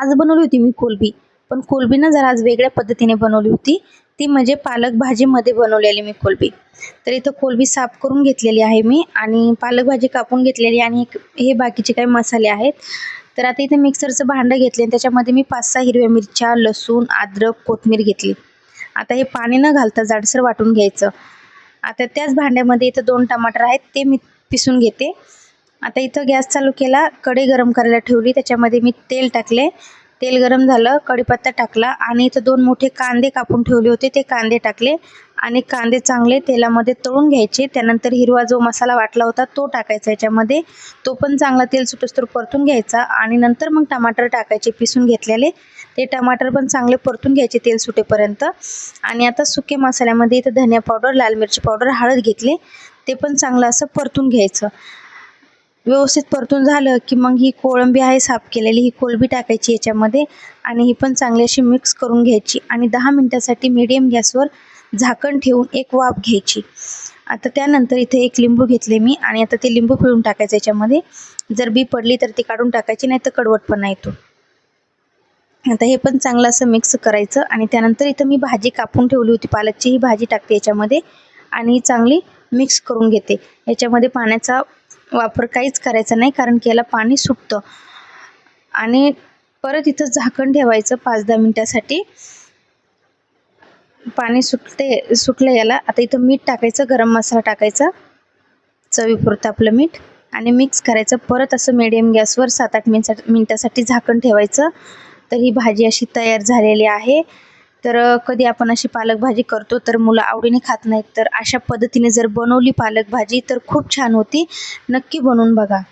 आज बनवली होती मी कोलबी. पण कोलबी ना जरा आज वेगळ्या पद्धतीने बनवली होती. ती म्हणजे पालक भाजीमध्ये बनवलेली मी कोलबी. तर इथं कोलबी साफ करून घेतलेली आहे मी आणि पालक भाजी कापून घेतलेली आणि एक- हे बाकीचे काही मसाले आहेत. तर आता इथे मिक्सरचं भांडं घेतले आणि त्याच्यामध्ये मी पाच सहा हिरव्या मिरच्या लसूण अद्रक कोथमीर घेतली. आता हे पाणी न घालता जाडसर वाटून घ्यायचं. आता त्याच भांड्यामध्ये इथं दोन टमाटर आहेत ते मी पिसून घेते. आता इथं गॅस चालू केला कढई गरम करायला ठेवली त्याच्यामध्ये मी तेल टाकले. तेल गरम झालं कढीपत्ता टाकला आणि इथं दोन मोठे कांदे कापून ठेवले होते ते कांदे टाकले. आणि कांदे चांगले तेलामध्ये तळून घ्यायचे त्यानंतर हिरवा जो मसाला वाटला होता तो टाकायचा याच्यामध्ये. तो पण चांगला तेल सुटोस्तर परतून घ्यायचा आणि नंतर मग टमाटर टाकायचे पिसून घेतलेले. ते टमाटर पण चांगले परतून घ्यायचे तेल सुटेपर्यंत. आणि आता सुके मसाल्यामध्ये इथं धनिया पावडर लाल मिरची पावडर हळद घेतले. ते पण चांगलं असं परतून घ्यायचं. व्यवस्थित परतून झालं की मग ही कोळंबी आहे साफ केलेली ही कोळंबी टाकायची याच्यामध्ये आणि ही पण चांगली अशी मिक्स करून घ्यायची आणि दहा मिनटासाठी मीडियम गॅसवर झाकण ठेवून एक वाफ घ्यायची. आता त्यानंतर इथे एक लिंबू घेतले मी आणि आता ते लिंबू पिळून टाकायचं याच्यामध्ये. जर बी पडली तर ती काढून टाकायची नाही तर कडवटपणा येतो. आता हे पण चांगलं असं मिक्स करायचं आणि त्यानंतर इथं मी भाजी कापून ठेवली होती पालकची ही भाजी टाकते याच्यामध्ये आणि चांगली मिक्स करून घेते. याच्यामध्ये पाण्याचा वापर काहीच करायचा नाही कारण की याला पाणी सुटतं. आणि परत इथं झाकण ठेवायचं पाच दहा मिनटासाठी. पाणी सुटते सुटलं याला. आता इथं मीठ टाकायचं गरम मसाला टाकायचा. चवीपुरतं आपलं मीठ. आणि मिक्स करायचं. परत असं मिडियम गॅसवर सात आठ मिनिटा मिनटासाठी झाकण ठेवायचं. तर ही भाजी अशी तयार झालेली आहे. तर कधी आपण अशी पालक भाजी करतो तर मुलं आवडीने खात नाहीत. तर अशा पद्धतीने जर बनवली पालक भाजी तर खूप छान होती. नक्की बनवून बघा.